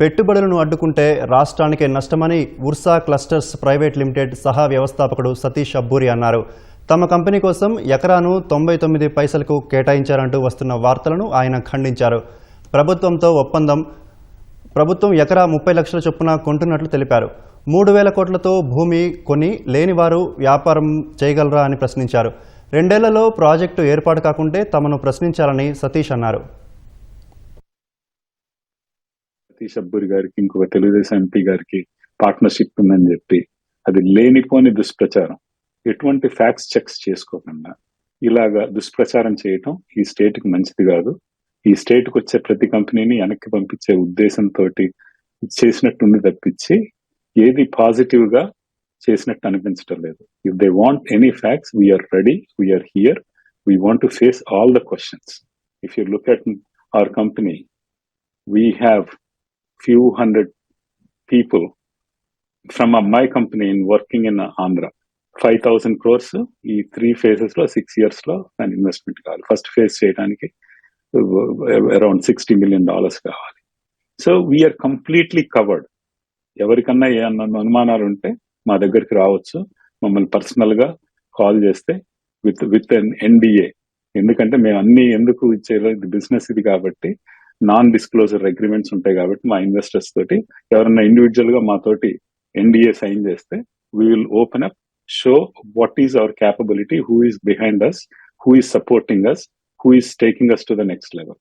పెట్టుబడులను అడ్డుకుంటే రాష్ట్రానికే నష్టమని ఉర్సా క్లస్టర్స్ ప్రైవేట్ లిమిటెడ్ సహా వ్యవస్థాపకుడు సతీష్ అబ్బూరి అన్నారు. తమ కంపెనీ కోసం ఎకరాను తొంభై తొమ్మిది పైసలకు కేటాయించారంటూ వస్తున్న వార్తలను ఆయన ఖండించారు. ప్రభుత్వంతో ఒప్పందం ప్రభుత్వం ఎకరా ముప్పై లక్షల చొప్పున కొంటున్నట్లు తెలిపారు. మూడు వేల కోట్లతో భూమి కొని లేనివారు వ్యాపారం చేయగలరా అని ప్రశ్నించారు. రెండేళ్ళలో ప్రాజెక్టు ఏర్పాటు కాకుంటే తమను ప్రశ్నించాలని సతీష్ అన్నారు. సతీష్ అబ్బూరి గారికి ఇంకొక తెలుగుదేశం ఎంపీ గారికి పార్ట్నర్షిప్ ఉందని చెప్పి అది లేనిపోని దుష్ప్రచారం. ఎటువంటి ఫ్యాక్ట్స్ చెక్స్ చేసుకోకుండా ఇలాగా దుష్ప్రచారం చేయటం ఈ స్టేట్కి మంచిది కాదు. ఈ స్టేట్కి వచ్చే ప్రతి కంపెనీని వెనక్కి పంపించే ఉద్దేశంతో చేసినట్టుంది తప్పించి ఏది పాజిటివ్గా చేసినట్టు అనిపించడం లేదు. If they want any facts we're ready we're here we want to face all the questions if you look at our company we have few hundred people from uh, my company in working in uh, Andhra. Five thousand crores ఈ three ఫేజెస్లో six ఇయర్స్లో దాని investment కావాలి. First phase చేయడానికి around sixty million dollars కావాలి. So we're completely covered ఎవరికన్నా ఏ అనుమానాలు ఉంటే మా దగ్గరికి రావచ్చు. మమ్మల్ని పర్సనల్గా కాల్ చేస్తే విత్ విత్ ఎన్ ఎన్డిఏ ఎందుకంటే మేము అన్ని ఎందుకు ఇచ్చే బిజినెస్ ఇది కాబట్టి నాన్ డిస్క్లోజర్ అగ్రిమెంట్స్ ఉంటాయి కాబట్టి మా ఇన్వెస్టర్స్ తోటి ఎవరన్నా ఇండివిజువల్గా మాతోటి ఎన్డీఏ సైన్ చేస్తే we will open up show what is our capability who is behind us who is supporting us who is taking us to the next level